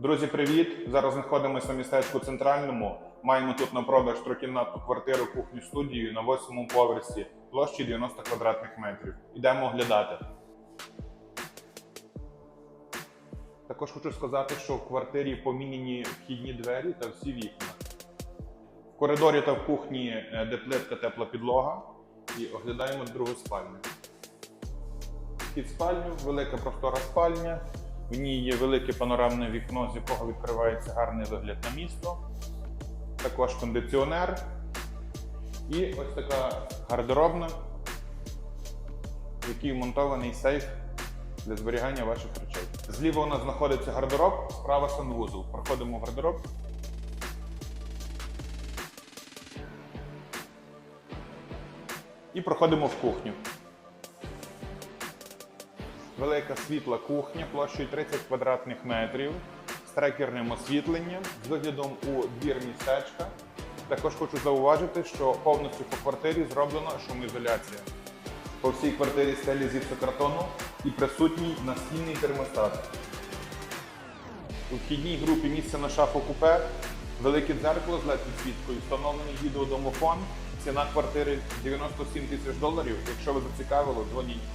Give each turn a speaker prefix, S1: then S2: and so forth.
S1: Друзі, привіт! Зараз знаходимося в містечку центральному. Маємо тут на продаж трикімнатну квартиру, кухню студію на восьмому поверсі площі 90 квадратних метрів. Ідемо оглядати. Також хочу сказати, що в квартирі поміняні вхідні двері та всі вікна. В коридорі та в кухні е, де плитка тепла підлога. І оглядаємо другу спальню. Під спальню, велика простора спальня. В ній є велике панорамне вікно, з якого відкривається гарний вигляд на місто. Також кондиціонер. І ось така гардеробна, в якій вмонтований сейф для зберігання ваших речей. Зліва у нас знаходиться гардероб, справа санвузол. Проходимо в гардероб. І проходимо в кухню. Велика світла кухня площею 30 квадратних метрів з трекерним освітленням, з виглядом у двір містечка. Також хочу зауважити, що повністю по квартирі зроблена шумоізоляція. По всій квартирі стелі з гіпсокартону і присутній настільний термостат. У вхідній групі місце на шафу купе, велике дзеркало з LED-підсвіткою, встановлений відеодомофон. Ціна квартири 97 тисяч доларів. Якщо ви зацікавило, дзвоніть.